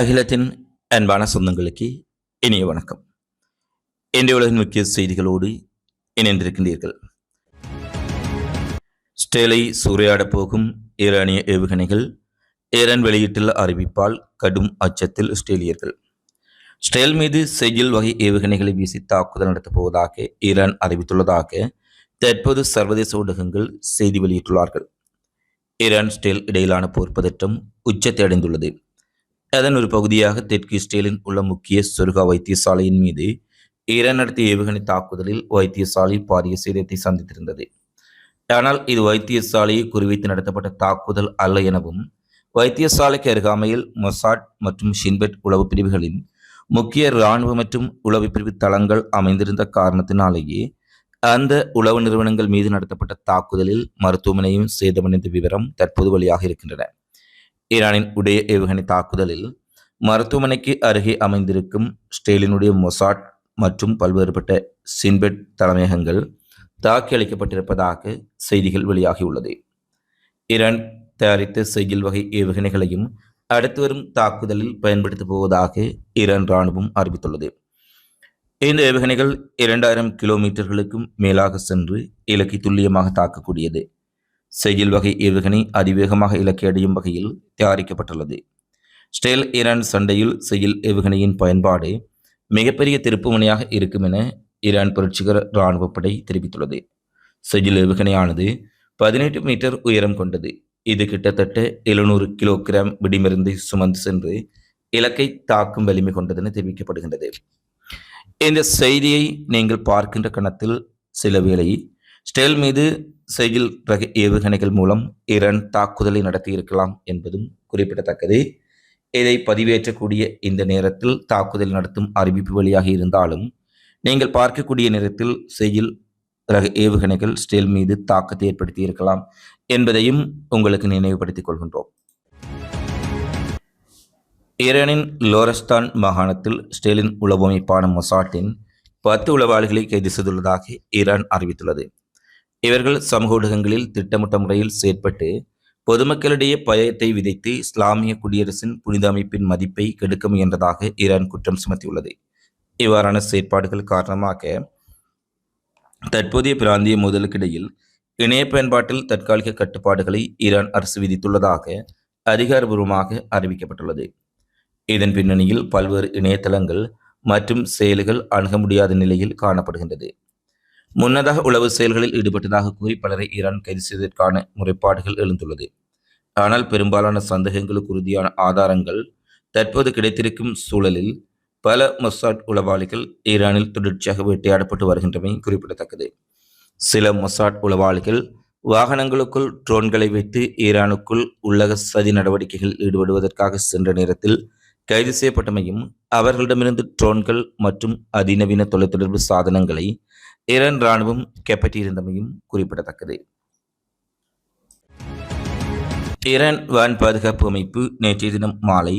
அகிலத்தின் அன்பான சொந்தங்களுக்கு இனிய வணக்கம். இன்றைய உலகின் முக்கிய செய்திகளோடு இணைந்திருக்கின்றீர்கள். ஸ்டேலை சூறையாடப் போகும் ஈரானிய ஏவுகணைகள் ஈரான் வெளியிட்டுள்ள அறிவிப்பால் கடும் அச்சத்தில் ஸ்டேலியர்கள் ஸ்டேல் மீது செய்யில் வகை ஏவுகணைகளை வீசி தாக்குதல் நடத்தப் போவதாக ஈரான் அறிவித்துள்ளதாக தற்போது சர்வதேச ஊடகங்கள் செய்தி வெளியிட்டுள்ளார்கள். ஈரான் ஸ்டேல் இடையிலான போர் பதற்றம் உச்சத்தை அடைந்துள்ளது. அதன் ஒரு பகுதியாக தெற்கு இஸ்ரேலில் உள்ள முக்கிய சொர்கா வைத்தியசாலையின் மீது ஈரான் நடத்திய ஏவுகணை தாக்குதலில் வைத்தியசாலை பாரிய சேதத்தை சந்தித்திருந்தது. ஆனால் இது வைத்தியசாலையை குறிவைத்து நடத்தப்பட்ட தாக்குதல் அல்ல எனவும் வைத்தியசாலைக்கு அருகாமையில் மொசாட் மற்றும் ஷின்பெட் உளவு பிரிவுகளின் முக்கிய இராணுவ மற்றும் உளவு பிரிவு தளங்கள் அமைந்திருந்த காரணத்தினாலேயே அந்த உளவு நிறுவனங்கள் மீது நடத்தப்பட்ட தாக்குதலில் மருத்துவமனையும் சேதமடைந்த விவரம் தற்போது வழியாக இருக்கின்றன. ஈரானின் உடைய ஏவுகணை தாக்குதலில் மருத்துவமனைக்கு அருகே அமைந்திருக்கும் ஸ்டேலினுடைய மொசாட் மற்றும் பல்வேறுபட்ட சின்பெட் தலைமையகங்கள் தாக்கி அளிக்கப்பட்டிருப்பதாக செய்திகள் வெளியாகியுள்ளது. ஈரான் தயாரித்த செய்யில் வகை ஏவுகணைகளையும் அடுத்து வரும் தாக்குதலில் பயன்படுத்தப் போவதாக ஈரான் ராணுவம் அறிவித்துள்ளது. இந்த ஏவுகணைகள் இரண்டாயிரம் கிலோமீட்டர்களுக்கும் மேலாக சென்று இலக்கை துல்லியமாக தாக்கக்கூடியது. செய்யில் வகை ஏவுகணை அதிவேகமாக இலக்கை அடையும் வகையில் தயாரிக்கப்பட்டுள்ளது. ஸ்டேல் ஈரான் சண்டையில் செய்யுள் ஏவுகணையின் பயன்பாடு மிகப்பெரிய திருப்புமுனையாக இருக்கும் என ஈரான் புரட்சிகர இராணுவ படை தெரிவித்துள்ளது. செய்யில் ஏவுகணையானது பதினெட்டு மீட்டர் உயரம் கொண்டது. இது கிட்டத்தட்ட எழுநூறு கிலோகிராம் வெடிமருந்தை சுமந்து சென்று இலக்கை தாக்கும் வலிமை கொண்டதென தெரிவிக்கப்படுகின்றது. இந்த செய்தியை நீங்கள் பார்க்கின்ற கணத்தில் சில வேளை ஸ்டேல் மீது செயல் ரக ஏவுகணைகள் மூலம் ஈரான் தாக்குதலை நடத்தியிருக்கலாம் என்பதும் குறிப்பிடத்தக்கது. இதை பதிவேற்றக்கூடிய இந்த நேரத்தில் தாக்குதல் நடத்தும் அறிவிப்பு வழியாக இருந்தாலும் நீங்கள் பார்க்கக்கூடிய நேரத்தில் செயல் ரக ஏவுகணைகள் ஸ்டேல் மீது தாக்கத்தை ஏற்படுத்தி இருக்கலாம் என்பதையும் உங்களுக்கு நினைவுபடுத்திக் கொள்கின்றோம். ஈரானின் லோரஸ்தான் மாகாணத்தில் ஸ்டேலின் உளவமைப்பான மொசாட்டின் பத்து உளவாளிகளை கைது செய்துள்ளதாக ஈரான் அறிவித்துள்ளது. இவர்கள் சமூக ஊடகங்களில் திட்டமிட்ட முறையில் செயற்பட்டு பொதுமக்களிடையே பயத்தை விதைத்து இஸ்லாமிய குடியரசின் புனித அமைப்பின் மதிப்பை கெடுக்க முயன்றதாக ஈரான் குற்றம் சுமத்தியுள்ளது. இவ்வாறான செயற்பாடுகள் காரணமாக தற்போதைய பிராந்திய மோதலுக்கிடையில் இணைய பயன்பாட்டில் தற்காலிக கட்டுப்பாடுகளை ஈரான் அரசு விதித்துள்ளதாக அதிகாரபூர்வமாக அறிவிக்கப்பட்டுள்ளது. இதன் பின்னணியில் பல்வேறு இணையதளங்கள் மற்றும் செயல்கள் அணுக முடியாத நிலையில் காணப்படுகின்றது. முன்னதாக உளவு செயல்களில் ஈடுபட்டதாக கூறி பலரை ஈரான் கைது செய்வதற்கான முறைப்பாடுகள் எழுந்துள்ளது. ஆனால் பெரும்பாலான சந்தேகங்களுக்கு உறுதியான ஆதாரங்கள் தற்போது கிடைத்திருக்கும் சூழலில் பல மொசாட் உளவாளிகள் ஈரானில் தொடர்ச்சியாக வேட்டையாடப்பட்டு வருகின்றமை குறிப்பிடத்தக்கது. சில மொசாட் உளவாளிகள் வாகனங்களுக்குள் ட்ரோன்களை வைத்து ஈரானுக்குள் உள்ளக சதி நடவடிக்கைகளில் ஈடுபடுவதற்காக சென்ற நேரத்தில் கைது செய்யப்பட்டமையும் அவர்களிடமிருந்து ட்ரோன்கள் மற்றும் அதிநவீன தொலைத்தொடர்பு சாதனங்களை ஈரான் ராணுவம் கைப்பற்றியிருந்தமையும் குறிப்பிடத்தக்கது. ஈரான் வான் பாதுகாப்பு அமைப்பு நேற்றைய தினம் மாலை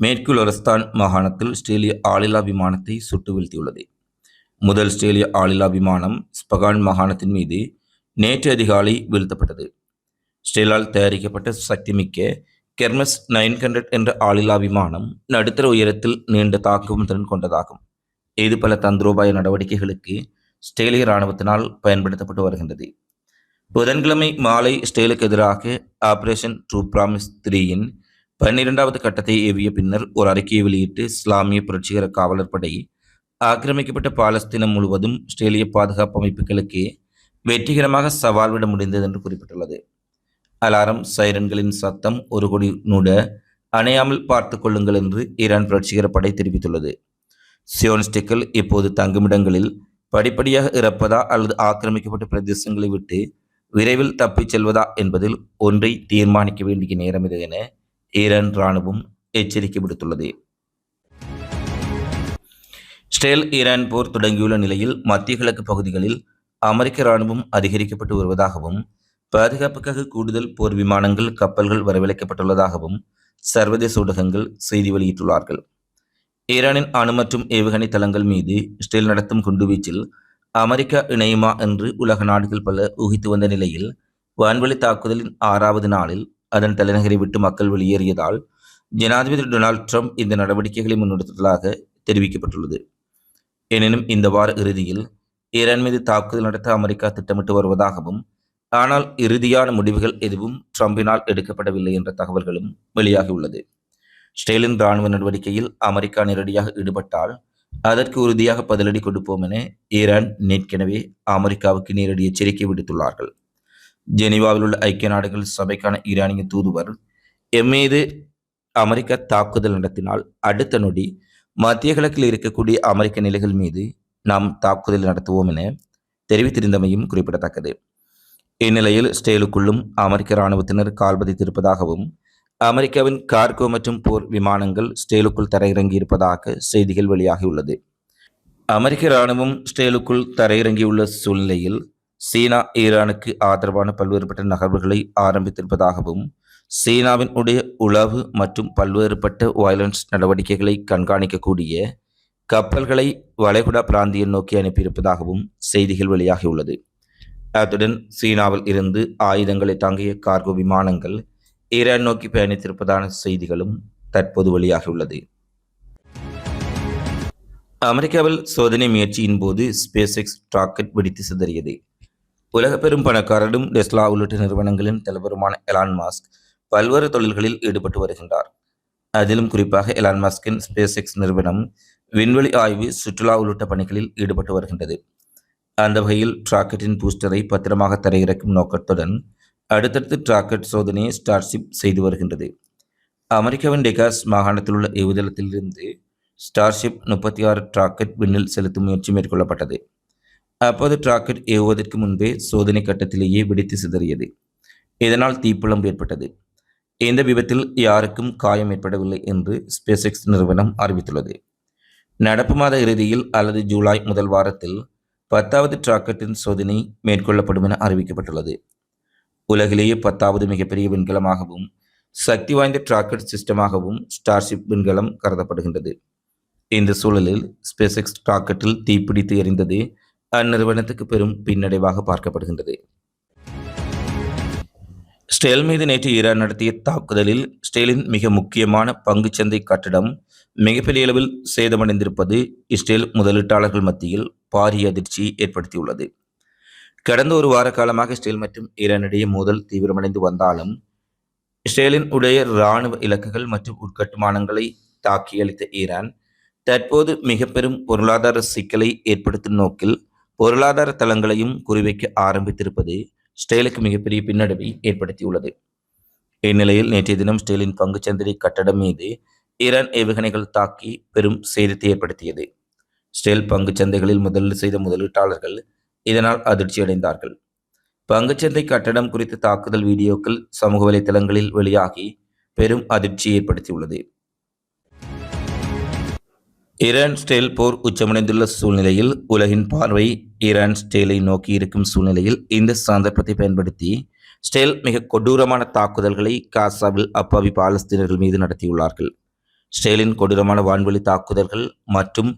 மேற்கு லோரஸ்தான் மாகாணத்தில் ஆஸ்திரேலிய ஆளில்லா விமானத்தை சுட்டு வீழ்த்தியுள்ளது. முதல் ஆஸ்திரேலிய ஆளில்லா விமானம் ஸ்பகான் மாகாணத்தின் மீது நேற்று அதிகாலை வீழ்த்தப்பட்டது. ஸ்டீலால் தயாரிக்கப்பட்ட சக்திமிக்க கெர்மஸ் நைன் ஹண்ட்ரட் என்ற ஆளில்லா விமானம் நடுத்தர உயரத்தில் நீண்ட தாக்கும் திறன் கொண்டதாகும். இது பல தந்திரோபாய நடவடிக்கைகளுக்கு ஸ்டேலிய இராணுவத்தினால் பயன்படுத்தப்பட்டு வருகின்றது. புதன்கிழமை மாலை ஸ்டேலுக்கு எதிராக ஆபரேஷன் ட்ரூ பிராமிஸ் த்ரீயின் பன்னிரெண்டாவது கட்டத்தை ஏவிய பின்னர் ஒரு அறிக்கையை வெளியிட்டு இஸ்லாமிய புரட்சிகர காவலர் படை ஆக்கிரமிக்கப்பட்ட பாலஸ்தீனம் முழுவதும் ஸ்டேலிய பாதுகாப்பு அமைப்புகளுக்கு வெற்றிகரமாக சவால் விட முடிந்தது என்று குறிப்பிட்டுள்ளது. அலாரம் சைரன்களின் சத்தம் ஒரு கொடி நூட அணையாமல் பார்த்து கொள்ளுங்கள் என்று ஈரான் புரட்சிகர படை தெரிவித்துள்ளது. சியோனிஸ்டுகள் இப்போது தங்குமிடங்களில் படிப்படியாக இறப்பதா அல்லது ஆக்கிரமிக்கப்பட்ட பிரதேசங்களை விட்டு விரைவில் தப்பிச் செல்வதா என்பதில் ஒன்றை தீர்மானிக்க வேண்டிய நேரம் இது என ஈரான் இராணுவம் எச்சரிக்கை விடுத்துள்ளது. ஸ்டேல் ஈரான் போர் தொடங்கியுள்ள நிலையில் மத்திய கிழக்கு பகுதிகளில் அமெரிக்க இராணுவம் அதிகரிக்கப்பட்டு வருவதாகவும் பாதுகாப்புக்காக கூடுதல் போர் விமானங்கள் கப்பல்கள் வரவழைக்கப்பட்டுள்ளதாகவும் சர்வதேச ஊடகங்கள் செய்தி வெளியிட்டுள்ளார்கள். ஈரானின் அணு மற்றும் ஏவுகணை தளங்கள் மீது இஸ்ரேல் நடத்தும் குண்டுவீச்சில் அமெரிக்கா இணையுமா என்று உலக நாடுகள் பல ஊகித்து வந்த நிலையில் வான்வெளி தாக்குதலின் ஆறாவது நாளில் அதன் தலைநகரை விட்டு மக்கள் வெளியேறியதால் ஜனாதிபதி டொனால்ட் ட்ரம்ப் இந்த நடவடிக்கைகளை முன்னெடுத்ததாக தெரிவிக்கப்பட்டுள்ளது. எனினும் இந்த வார இறுதியில் ஈரான் மீது தாக்குதல் நடத்த அமெரிக்கா திட்டமிட்டு வருவதாகவும் ஆனால் இறுதியான முடிவுகள் எதுவும் ட்ரம்பினால் எடுக்கப்படவில்லை என்ற தகவல்களும் வெளியாகியுள்ளது. ஸ்டேலின் இராணுவ நடவடிக்கையில் அமெரிக்கா நேரடியாக ஈடுபட்டால் அதற்கு உறுதியாக பதிலடி கொடுப்போம் என ஈரான் நேற்கெனவே அமெரிக்காவுக்கு நேரடி எச்சரிக்கை விடுத்துள்ளார்கள். ஜெனீவாவில் உள்ள ஐக்கிய நாடுகள் சபைக்கான ஈரானிய தூதுவர் எம்மீது அமெரிக்கா தாக்குதல் நடத்தினால் அடுத்த நொடி மத்திய கிழக்கில் இருக்கக்கூடிய அமெரிக்க நிலைகள் மீது நாம் தாக்குதல் நடத்துவோம் என தெரிவித்திருந்தமையும் குறிப்பிடத்தக்கது. இந்நிலையில் ஸ்டேலுக்குள்ளும் அமெரிக்க இராணுவத்தினர் கால்பதித்திருப்பதாகவும் அமெரிக்காவின் கார்கோ மற்றும் போர் விமானங்கள் ஸ்டேலுக்குள் தரையிறங்கியிருப்பதாக செய்திகள் வெளியாகியுள்ளது. அமெரிக்க இராணுவம் ஸ்டேலுக்குள் தரையிறங்கியுள்ள சூழ்நிலையில் சீனா ஈரானுக்கு ஆதரவான பல்வேறுபட்ட நகர்வுகளை ஆரம்பித்திருப்பதாகவும் சீனாவின் உடைய உளவு மற்றும் பல்வேறுபட்ட வயலன்ஸ் நடவடிக்கைகளை கண்காணிக்கக்கூடிய கப்பல்களை வளைகுடா பிராந்தியம் நோக்கி அனுப்பியிருப்பதாகவும் செய்திகள் வெளியாகியுள்ளது. அத்துடன் சீனாவில் இருந்து ஆயுதங்களை தாங்கிய கார்கோ விமானங்கள் ஈரான் நோக்கி பயணித்திருப்பதான செய்திகளும் தற்போது வெளியாகியுள்ளது. அமெரிக்காவில் சோதனை முயற்சியின் போது ஸ்பேஸ் எக்ஸ் ராக்கெட் வெடித்து சிதறியது. உலக பெரும் பணக்காரரும் டெஸ்லா உள்ளிட்ட நிறுவனங்களின் தலைவருமான எலான் மாஸ்க் பல்வேறு தொழில்களில் ஈடுபட்டு வருகின்றார். அதிலும் குறிப்பாக எலான் மாஸ்கின் ஸ்பேஸ் எக்ஸ் நிறுவனம் விண்வெளி ஆய்வு சுற்றுலா உள்ளிட்ட பணிகளில் ஈடுபட்டு வருகின்றது. அந்த வகையில் டிராக்கெட்டின் பூஸ்டரை பத்திரமாக தரையிறக்கும் நோக்கத்துடன் அடுத்தடுத்து டிராக்கெட் சோதனையை ஸ்டார்ஷிப் செய்து வருகின்றது. அமெரிக்காவின் டெகாஸ் மாகாணத்தில் உள்ள ஏவுதளத்திலிருந்து ஸ்டார்ஷிப் முப்பத்தி ஆறு டிராக்கெட் விண்ணில் செலுத்தும் முயற்சி மேற்கொள்ளப்பட்டது. அப்போது டிராக்கெட் ஏவுவதற்கு முன்பே சோதனை கட்டத்திலேயே வெடித்து சிதறியது. இதனால் தீப்புலம் ஏற்பட்டது. இந்த விபத்தில் யாருக்கும் காயம் ஏற்படவில்லை என்று ஸ்பேஸ்எக்ஸ் நிறுவனம் அறிவித்துள்ளது. நடப்பு மாத இறுதியில் அல்லது ஜூலை முதல் வாரத்தில் பத்தாவது ராக்கெட்டின் சோதனை மேற்கொள்ளப்படும் என அறிவிக்கப்பட்டுள்ளது. உலகிலேயே பத்தாவது மிகப்பெரிய விண்கலமாகவும் சக்தி வாய்ந்த ராக்கெட் சிஸ்டமாகவும் ஸ்டார்ஷிப் விண்கலம் கருதப்படுகின்றது. இந்த சூழலில் ஸ்பேசெக்ஸ் ராக்கெட்டில் தீப்பிடித்து எரிந்தது அந்நிறுவனத்துக்கு பெரும் பின்னடைவாக பார்க்கப்படுகின்றது. ஸ்டேல் மீது நேற்று ஈரான் நடத்திய தாக்குதலில் ஸ்டேலின் மிக முக்கியமான பங்குச்சந்தை கட்டடம் மிகப்பெரிய அளவில் சேதமடைந்திருப்பது இஸ்ரேல் முதலீட்டாளர்கள் மத்தியில் பாரிய அதிர்ச்சி ஏற்படுத்தியுள்ளது. கடந்த ஒரு வார காலமாக இஸ்ரேல் மற்றும் ஈரானிடையே மோதல் தீவிரமடைந்து வந்தாலும் இஸ்ரேலின் உடைய இராணுவ இலக்குகள் மற்றும் உட்கட்டுமானங்களை தாக்கியளித்த ஈரான் தற்போது மிக பெரும் பொருளாதார சிக்கலை ஏற்படுத்தும் நோக்கில் பொருளாதார தளங்களையும் குறிவைக்க ஆரம்பித்திருப்பது ஸ்டேலுக்கு மிகப்பெரிய பின்னடைவை ஏற்படுத்தியுள்ளது. இந்நிலையில் நேற்றைய தினம் ஸ்டேலின் பங்குச்சந்தை கட்டடம் மீது ஈரான் ஏவுகணைகள் தாக்கி பெரும் சேதத்தை ஏற்படுத்தியது. ஸ்டேல் பங்கு சந்தைகளில் முதலீடு செய்த முதலீட்டாளர்கள் இதனால் அதிர்ச்சியடைந்தார்கள். பங்குச்சந்தை கட்டடம் குறித்த தாக்குதல் வீடியோக்கள் சமூக வலைதளங்களில் வெளியாகி பெரும் அதிர்ச்சி ஏற்படுத்தியுள்ளது. ஈரான் ஸ்டேல் போர் உச்சமடைந்துள்ள சூழ்நிலையில் உலகின் பார்வை ஈரான் ஸ்டேலை நோக்கி இருக்கும் சூழ்நிலையில் இந்த சந்தர்ப்பத்தை பயன்படுத்தி ஸ்டேல் மிக கொடூரமான தாக்குதல்களை காசாவில் அப்பாவி பாலஸ்தீனர்கள் மீது நடத்தியுள்ளார்கள். இஸ்ரேலின் கொடூரமான வான்வெளி தாக்குதல்கள் மற்றும்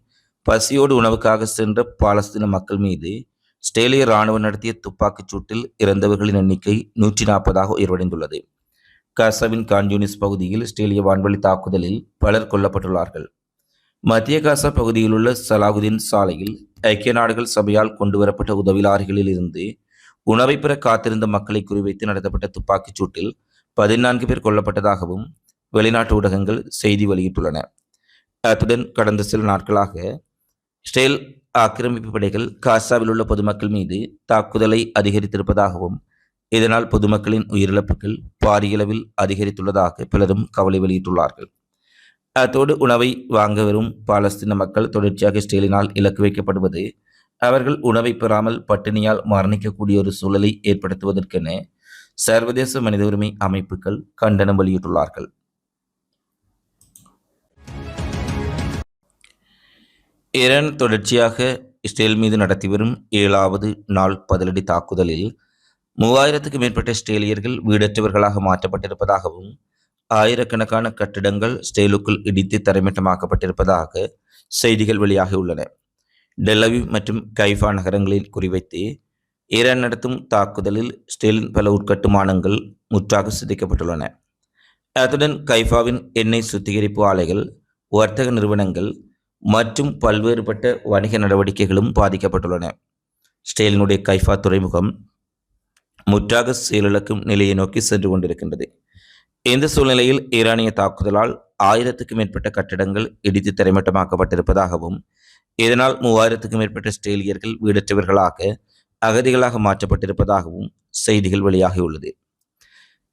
பசியோடு உணவுக்காக சென்ற பாலஸ்தீன மக்கள் மீது ஸ்டேலிய இராணுவம் நடத்திய துப்பாக்கிச் சூட்டில் இறந்தவர்களின் எண்ணிக்கை நூற்றி நாற்பதாக உயர்வடைந்துள்ளது. காசாவின் கான்யூனிஸ் பகுதியில் ஸ்டேலிய வான்வெளி தாக்குதலில் பலர் கொல்லப்பட்டுள்ளார்கள். மத்திய காசா பகுதியில் உள்ள சலாகுதீன் சாலையில் ஐக்கிய நாடுகள் சபையால் கொண்டுவரப்பட்ட உதவி லாரிகளில் இருந்து உணவை பெற காத்திருந்த மக்களை குறிவைத்து நடத்தப்பட்ட துப்பாக்கிச் சூட்டில் பதினான்கு பேர் கொல்லப்பட்டதாகவும் வெளிநாட்டு ஊடகங்கள் செய்தி வெளியிட்டுள்ளன. அத்துடன் கடந்த சில நாட்களாக இஸ்ரேல் ஆக்கிரமிப்பு படைகள் காசாவில் உள்ள பொதுமக்கள் மீது தாக்குதலை அதிகரித்திருப்பதாகவும் இதனால் பொதுமக்களின் உயிரிழப்புகள் பாரியளவில் அதிகரித்துள்ளதாக பலரும் கவலை வெளியிட்டுள்ளார்கள். அத்தோடு உணவை வாங்க வரும் பாலஸ்தீன மக்கள் தொடர்ச்சியாக இஸ்ரேலினால் இலக்கு வைக்கப்படுவது அவர்கள் உணவை பெறாமல் பட்டினியால் மரணிக்கக்கூடிய ஒரு சூழலை ஏற்படுத்துவதற்கென சர்வதேச மனித உரிமை அமைப்புகள் கண்டனம் வெளியிட்டுள்ளார்கள். ஈரான் தொடர்ச்சியாக இஸ்ரேல் மீது நடத்தி வரும் ஏழாவது நாள் பதிலடி தாக்குதலில் மூவாயிரத்துக்கு மேற்பட்ட இஸ்ரேலியர்கள் வீடற்றவர்களாக மாற்றப்பட்டிருப்பதாகவும் ஆயிரக்கணக்கான கட்டிடங்கள் ஸ்டேலுக்குள் இடித்து தரைமட்டமாக்கப்பட்டிருப்பதாக செய்திகள் வெளியாகியுள்ளன. டெல்லவி மற்றும் கைஃபா நகரங்களில் குறிவைத்து ஈரான் நடத்தும் தாக்குதலில் ஸ்டேலின் பல உட்கட்டுமானங்கள் முற்றாக சிதைக்கப்பட்டுள்ளன. அத்துடன் கைஃபாவின் எண்ணெய் சுத்திகரிப்பு ஆலைகள் வர்த்தக நிறுவனங்கள் மற்றும் பல்வேறுபட்ட வணிக நடவடிக்கைகளும் பாதிக்கப்பட்டுள்ளன. ஸ்டெயிலினுடைய கைஃபா துறைமுகம் முற்றாக செயலிழக்கும் நிலையை நோக்கி சென்று கொண்டிருக்கின்றது. இந்த சூழ்நிலையில் ஈரானிய தாக்குதலால் ஆயிரத்துக்கும் மேற்பட்ட கட்டிடங்கள் இடித்து தரைமட்டமாக்கப்பட்டிருப்பதாகவும் இதனால் மூவாயிரத்துக்கும் மேற்பட்ட ஸ்டேலியர்கள் வீடற்றவர்களாக அகதிகளாக மாற்றப்பட்டிருப்பதாகவும் செய்திகள் வெளியாகியுள்ளது.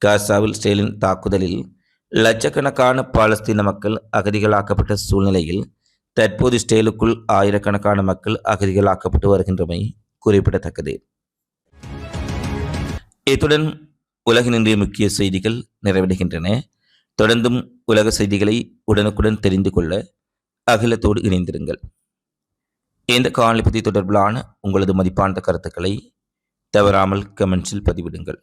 காசாவில் ஸ்டேலின் தாக்குதலில் லட்சக்கணக்கான பாலஸ்தீன மக்கள் அகதிகளாக்கப்பட்ட சூழ்நிலையில் தற்போது ஸ்டேலுக்குள் ஆயிரக்கணக்கான மக்கள் அகதிகளாக்கப்பட்டு வருகின்றமை குறிப்பிடத்தக்கது. இத்துடன் உலகின் முக்கிய செய்திகள் நிறைவடைகின்றன. தொடர்ந்தும் உலக செய்திகளை உடனுக்குடன் தெரிந்து கொள்ள அகிலத்தோடு இணைந்திருங்கள். இந்த காணொலி பற்றி தொடர்பிலான உங்களது மதிப்பான கருத்துக்களை தவறாமல் கமெண்ட்ஸில் பதிவிடுங்கள்.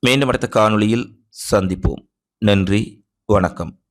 மீண்டும் அடுத்த காணொளியில் சந்திப்போம். நன்றி வணக்கம்.